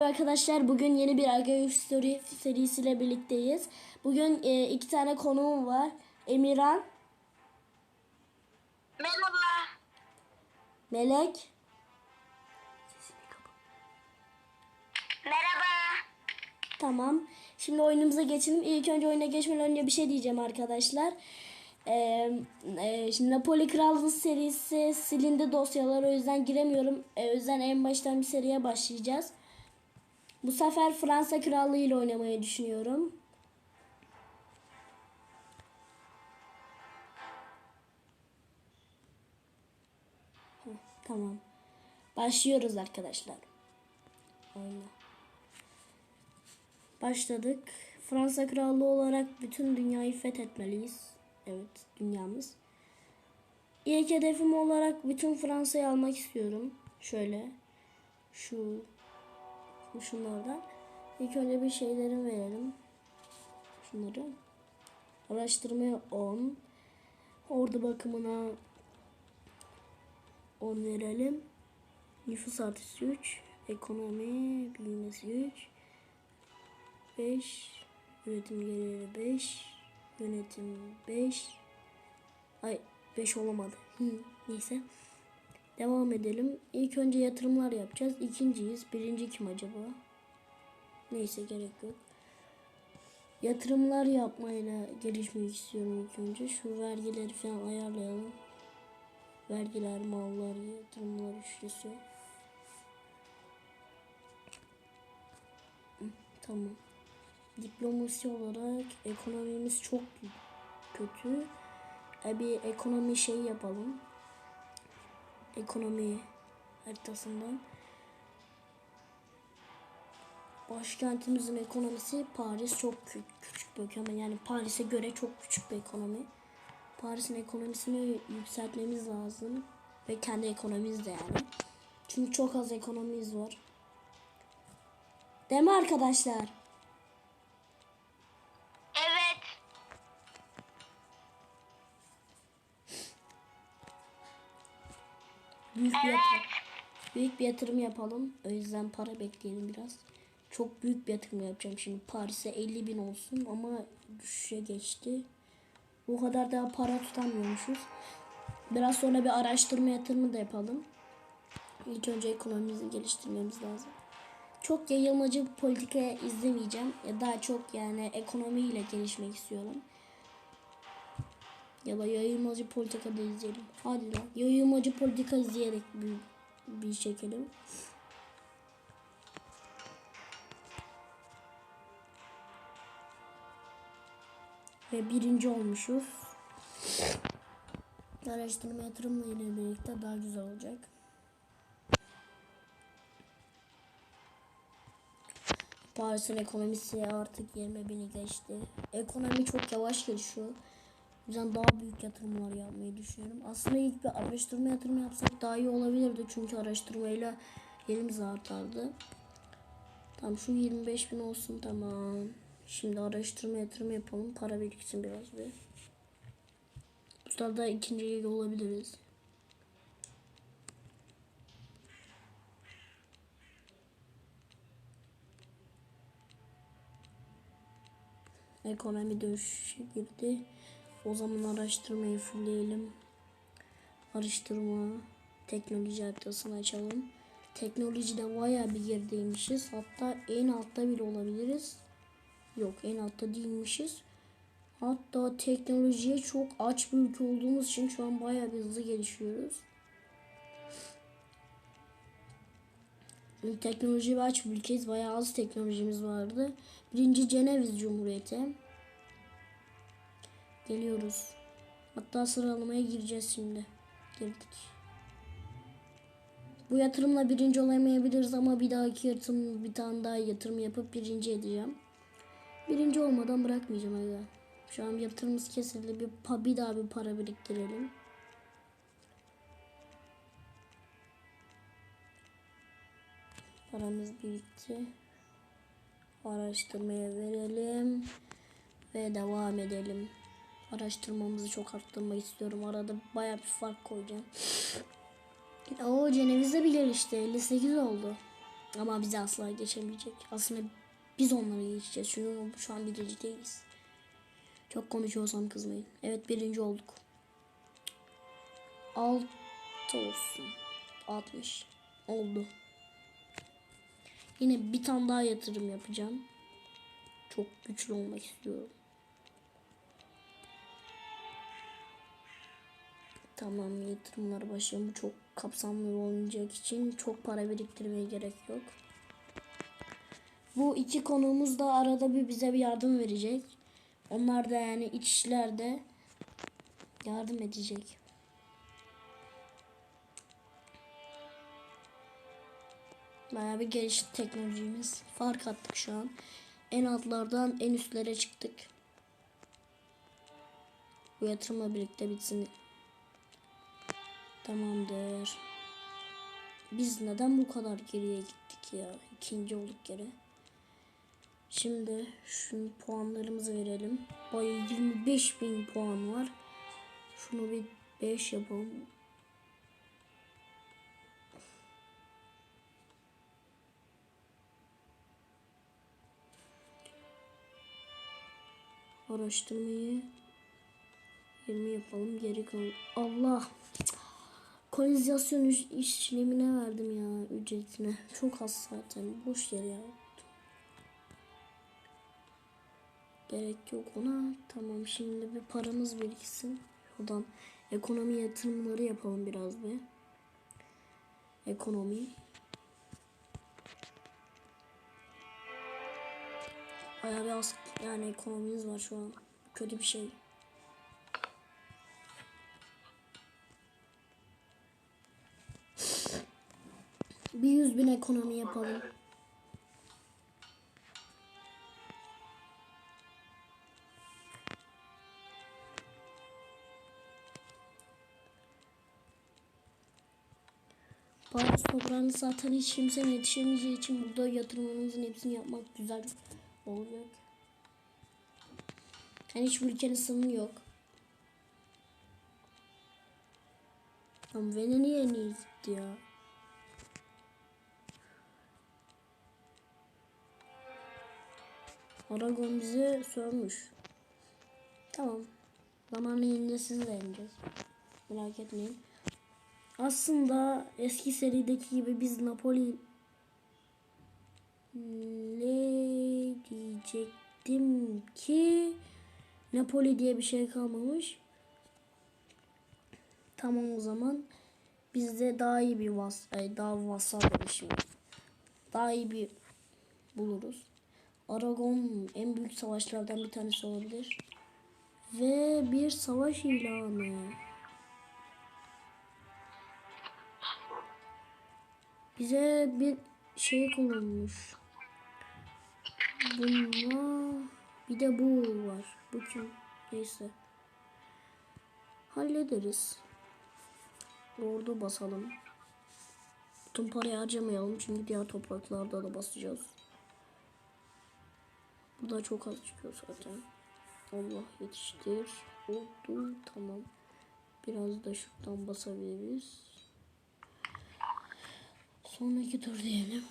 Arkadaşlar bugün yeni bir Arkeolog Story serisiyle birlikteyiz. Bugün e, iki tane konuğum var. Emirhan, Merhaba. Melek. Merhaba. Tamam. Şimdi oyunumuza geçelim. İlk önce oyuna geçmeden önce bir şey diyeceğim arkadaşlar. Ee, e, şimdi Napoli Krallığı serisi silindi dosyalar o yüzden giremiyorum. E, o yüzden en baştan bir seriye başlayacağız. Bu sefer Fransa Krallığı ile oynamayı düşünüyorum. Tamam. Başlıyoruz arkadaşlar. Oyna. Başladık. Fransa Krallığı olarak bütün dünyayı fethetmeliyiz. Evet, dünyamız. İlk hedefim olarak bütün Fransa'yı almak istiyorum. Şöyle. Şu. Şunlardan. İlk önce bir şeylerin verelim. Şunları. Araştırmaya 10. Ordu bakımına 10 verelim. Nüfus artışı 3. Ekonomi büyümesi 3. 5 üretim geliri 5 yönetim 5 ay 5 olamadı neyse devam edelim. İlk önce yatırımlar yapacağız. İkinciyiz. Birinci kim acaba? Neyse gerek yok. Yatırımlar yapmayla gelişmek istiyorum ilk önce. Şu vergileri falan ayarlayalım. Vergiler mallar yatırımlar üçlüsü. Tamam. Diplomasi olarak ekonomimiz çok kötü. E bir ekonomi şey yapalım. Ekonomi haritasından. Başkentimizin ekonomisi Paris çok kü- küçük bir ama yani Paris'e göre çok küçük bir ekonomi. Paris'in ekonomisini yükseltmemiz lazım ve kendi ekonomimiz de yani. Çünkü çok az ekonomimiz var. Değil mi arkadaşlar? Büyük bir yatırım. Büyük bir yatırım yapalım. O yüzden para bekleyelim biraz. Çok büyük bir yatırım yapacağım şimdi. Paris'e 50 bin olsun ama düşüşe geçti. O kadar daha para tutamıyormuşuz. Biraz sonra bir araştırma yatırımı da yapalım. İlk önce ekonomimizi geliştirmemiz lazım. Çok yayılmacı bir politika izlemeyeceğim. Daha çok yani ekonomiyle gelişmek istiyorum. Ya da yayılmacı politika da izleyelim. Hadi lan. Yayılmacı politika izleyerek bir, bir çekelim. Ve birinci olmuşuz. Araştırma yatırımla ile birlikte daha güzel olacak. Paris'in ekonomisi artık 20 bini geçti. Ekonomi çok yavaş gelişiyor. Yüzden daha büyük yatırımlar yapmayı düşünüyorum. Aslında ilk bir araştırma yatırımı yapsak daha iyi olabilirdi. Çünkü araştırmayla yerimiz artardı. Tamam şu 25 bin olsun tamam. Şimdi araştırma yatırımı yapalım. Para biriksin biraz bir. Bu sırada ikinci lig olabiliriz. Ekonomi dönüşe girdi. O zaman araştırmayı fullleyelim. Araştırma, teknoloji haritasını açalım. Teknolojide bayağı bir gerideymişiz. Hatta en altta bile olabiliriz. Yok en altta değilmişiz. Hatta teknolojiye çok aç bir ülke olduğumuz için şu an bayağı bir hızlı gelişiyoruz. Teknoloji ve aç bir ülkeyiz. Bayağı az teknolojimiz vardı. Birinci Ceneviz Cumhuriyeti. Geliyoruz. Hatta sıralamaya gireceğiz şimdi. Girdik. Bu yatırımla birinci olamayabiliriz ama bir dahaki yatırım bir tane daha yatırım yapıp birinci edeceğim. Birinci olmadan bırakmayacağım aga. Şu an yatırımımız kesildi. Bir, bir daha bir para biriktirelim. Paramız birikti. Araştırmaya verelim. Ve devam edelim. Araştırmamızı çok arttırmak istiyorum. Arada baya bir fark koyacağım. O Ceneviz'de bir gelişti. 58 oldu. Ama bizi asla geçemeyecek. Aslında biz onları geçeceğiz. Çünkü şu an birinci değiliz. Çok konuşuyorsam kızmayın. Evet birinci olduk. 6 olsun. 60 oldu. Yine bir tane daha yatırım yapacağım. Çok güçlü olmak istiyorum. Tamam yatırımlara başlayalım. Bu çok kapsamlı olmayacak için çok para biriktirmeye gerek yok. Bu iki konuğumuz da arada bir bize bir yardım verecek. Onlar da yani iç işlerde yardım edecek. Bayağı bir gelişti teknolojimiz. Fark attık şu an. En altlardan en üstlere çıktık. Bu yatırımla birlikte bitsin. Tamamdır. Biz neden bu kadar geriye gittik ya? İkinci olduk geri. Şimdi şu puanlarımızı verelim. Bayağı 25 bin puan var. Şunu bir 5 yapalım. Araştırmayı 20 yapalım. Geri kal. Allah. Kolonizasyon işlemine verdim ya ücretine. Çok az zaten. Boş yere ya. Gerek yok ona. Tamam şimdi bir paramız biriksin. Şuradan ekonomi yatırımları yapalım biraz bir. Ekonomi. Bayağı bir az yani ekonomimiz var şu an. Kötü bir şey. Bir yüz bin ekonomi yapalım. Paris toprağını zaten hiç kimsenin yetişemeyeceği için burada yatırımlarımızın hepsini yapmak güzel olacak. Yani hiç ülkenin sınırı yok. Ama beni niye gitti ya? Aragon bizi sövmüş. Tamam. Zamanla yine sizi de yeneceğiz. Merak etmeyin. Aslında eski serideki gibi biz Napoli ne diyecektim ki Napoli diye bir şey kalmamış. Tamam o zaman bizde daha iyi bir vas ay, daha vassal demişim. Daha iyi bir buluruz. Aragon en büyük savaşlardan bir tanesi olabilir. Ve bir savaş ilanı. Bize bir şey konulmuş. Bununla bir de bu var. Bu kim? Neyse. Hallederiz. Ordu basalım. Bütün parayı harcamayalım çünkü diğer topraklarda da basacağız. Burada çok az çıkıyor zaten. Allah yetiştir. Oldu. Tamam. Biraz da şuradan basabiliriz. Sonraki tur diyelim.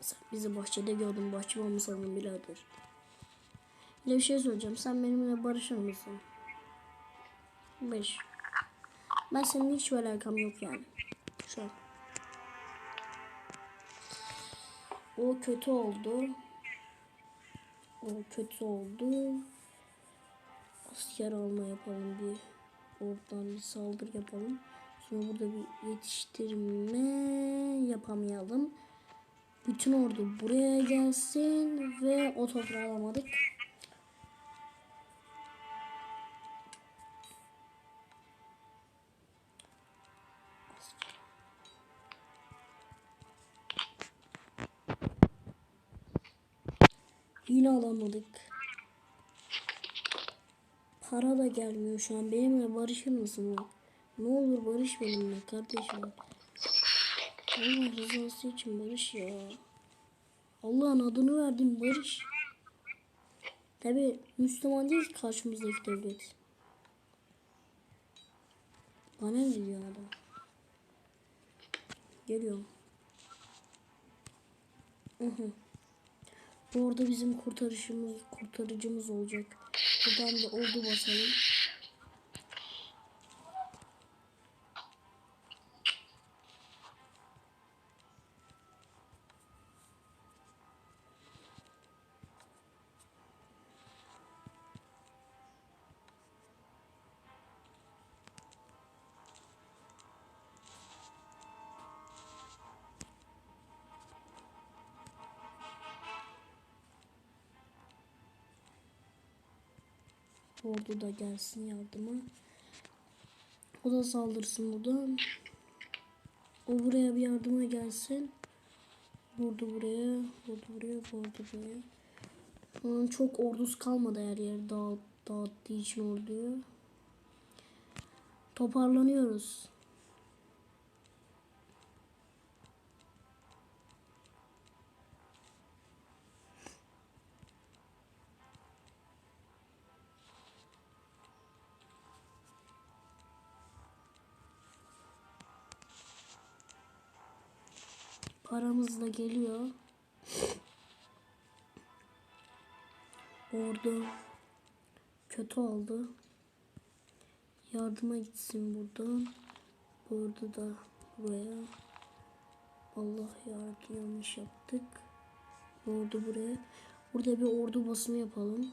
Sen bizi bahçede gördün. Bahçıvan mı sandın birader? Bir bir şey söyleyeceğim. Sen benimle barışır mısın? Barış. Ben senin hiç alakam yok yani. Şu an. O kötü oldu. O kötü oldu. Asker alma yapalım bir. Oradan bir saldırı yapalım. Sonra burada bir yetiştirme yapamayalım. Bütün ordu buraya gelsin ve o toprağı alamadık. Yine alamadık. Para da gelmiyor şu an. Benimle barışır mısın? Ne olur barış benimle kardeşim. Allah rızası için barış ya. Allah'ın adını verdim barış. Tabi Müslüman değil ki karşımızdaki devlet. Bana ne diyor adam? Geliyorum. Hı. Bu arada bizim kurtarışımız, kurtarıcımız olacak. Buradan da ordu basalım. Ordu da gelsin yardıma. O da saldırsın buradan. O buraya bir yardıma gelsin. Vurdu buraya, vurdu buraya, vurdu buraya. An çok ordusu kalmadı her yer dağıt, dağıttığı için orduyu. Toparlanıyoruz. Paramız da geliyor. Ordu kötü oldu. Yardıma gitsin buradan. Bu ordu da buraya. Allah yardım yanlış yaptık. Ordu buraya. Burada bir ordu basımı yapalım.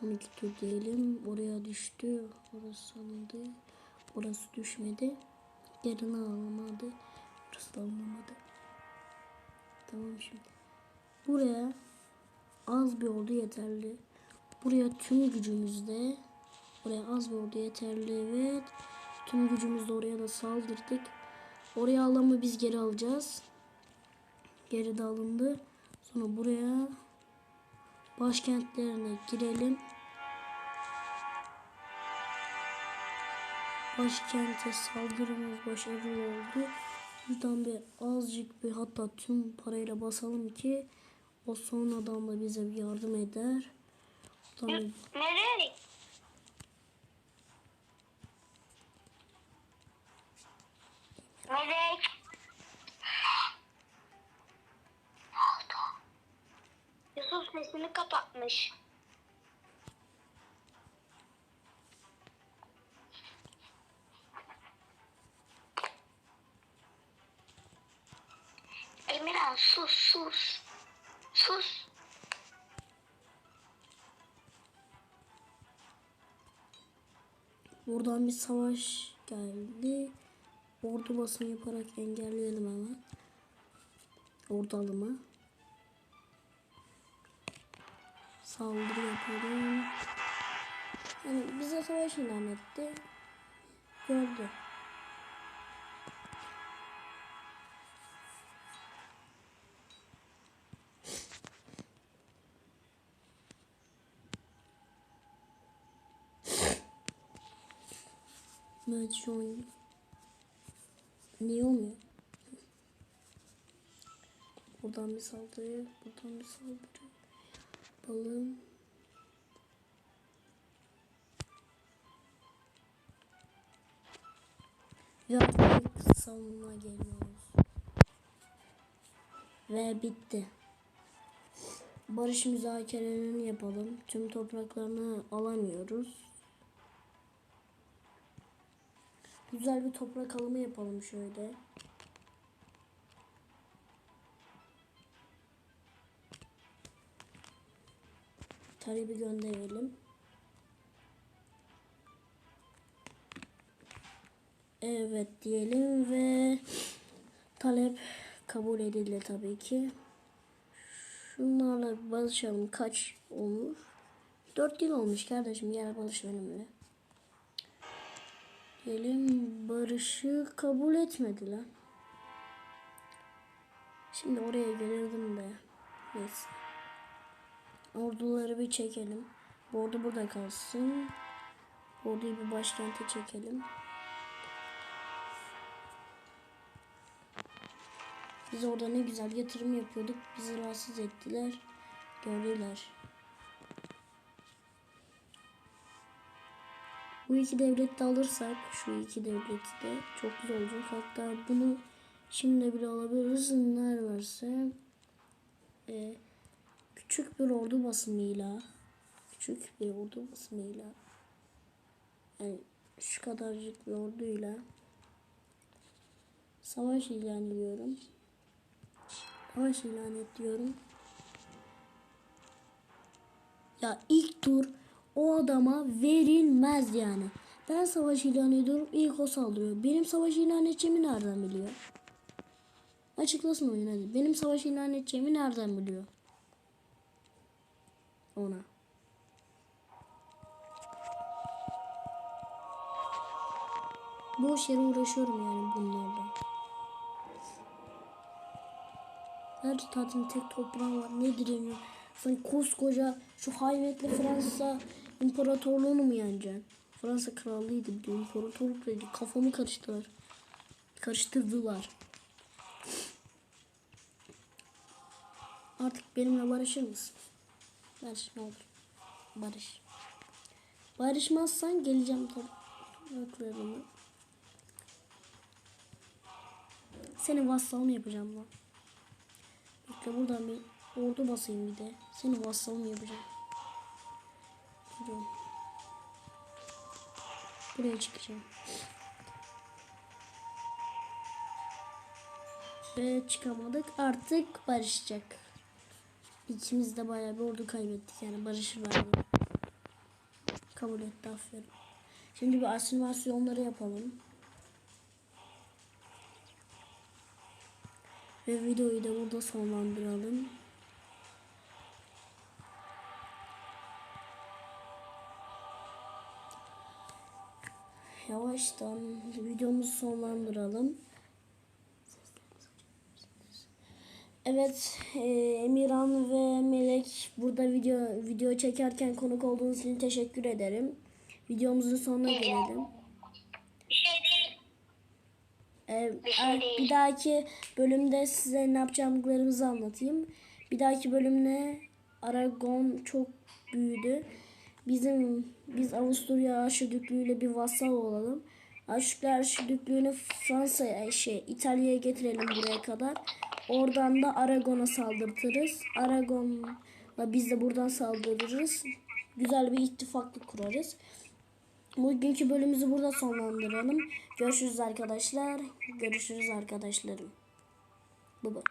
Sonraki tur diyelim. Oraya düştü. Orası alındı. Orası düşmedi. Yarını alamadı. Burası da alınamadı. Tamam şimdi. Buraya az bir ordu yeterli. Buraya tüm gücümüzle buraya az bir ordu yeterli evet. Tüm gücümüzle oraya da saldırdık. Oraya alanı biz geri alacağız. Geri de alındı. Sonra buraya başkentlerine girelim. Başkente saldırımız başarılı oldu. Buradan bir azıcık bir hatta tüm parayla basalım ki o son adam da bize bir yardım eder. Buradan Nereye? Nereye? Yusuf sesini kapatmış. Emirhan sus sus. Sus. Buradan bir savaş geldi. Ordu basımı yaparak engelleyelim hemen. Ordu alımı. Saldırı yapalım. Yani bize savaş ilan etti. Gördü. Evet şu an niye olmuyor? Buradan bir saldırı, buradan bir saldırı. Balım. Ve artık savunma geliyoruz. Ve bitti. Barış müzakerelerini yapalım. Tüm topraklarını alamıyoruz. Güzel bir toprak alımı yapalım şöyle. Talebi gönderelim. Evet diyelim ve talep kabul edildi tabii ki. Şunlarla barışalım kaç olmuş? 4 yıl olmuş kardeşim gel barış benimle. Diyelim barışı kabul etmediler. Şimdi oraya gelirdim de. Neyse. Orduları bir çekelim. Bu ordu burada kalsın. Orduyu bir başkente çekelim. Biz orada ne güzel yatırım yapıyorduk. Bizi rahatsız ettiler. Gördüler. Bu iki devleti de alırsak şu iki devleti de çok güzel olacak. Hatta bunu şimdi bile alabiliriz. Varsa e, küçük bir ordu basımıyla küçük bir ordu basımıyla yani şu kadarcık bir orduyla savaş ilan ediyorum. Savaş ilan et diyorum. Ya ilk tur o adama verilmez yani. Ben savaş ilan ediyorum ilk o saldırıyor. Benim savaş ilan edeceğimi nereden biliyor? Açıklasın oyun hadi. Benim savaş ilan edeceğimi nereden biliyor? Ona. Boş yere uğraşıyorum yani bunlarla. Her tatilin tek toprağı var. Ne direniyor? Sen koskoca şu hayretli Fransa imparatorluğunu mu yeneceksin? Fransa krallığıydı bir de imparatorluk dedi. Kafamı karıştırdılar. Karıştırdılar. Artık benimle barışır mısın? Barış ne olur. Barış. Barışmazsan geleceğim topraklarına. Seni vassalını yapacağım lan. Bekle buradan bir ordu basayım bir de. Seni vassalını yapacağım. Gidiyorum. Buraya çıkacağım. Ve çıkamadık. Artık barışacak. İkimiz de bayağı bir ordu kaybettik yani barışırlardı. Kabul etti aferin. Şimdi bir asimilasyonları yapalım. Ve videoyu da burada sonlandıralım. Yavaştan videomuzu sonlandıralım. Evet, e, Emirhan ve Melek burada video video çekerken konuk olduğunuz için teşekkür ederim. Videomuzun sonuna gelelim. Bir şey değil. Ee, Bir şey er- değil. bir dahaki bölümde size ne yapacaklarımızı anlatayım. Bir dahaki bölümde Aragon çok büyüdü. Bizim biz Avusturya Arşidüklüğü'yle bir vassal olalım. Arşidükler Arşidüklüğü'nü Fransa'ya şey İtalya'ya getirelim buraya kadar. Oradan da Aragon'a saldırtırız. Aragon'la biz de buradan saldırırız. Güzel bir ittifaklık kurarız. Bugünkü bölümümüzü burada sonlandıralım. Görüşürüz arkadaşlar. Görüşürüz arkadaşlarım. Baba.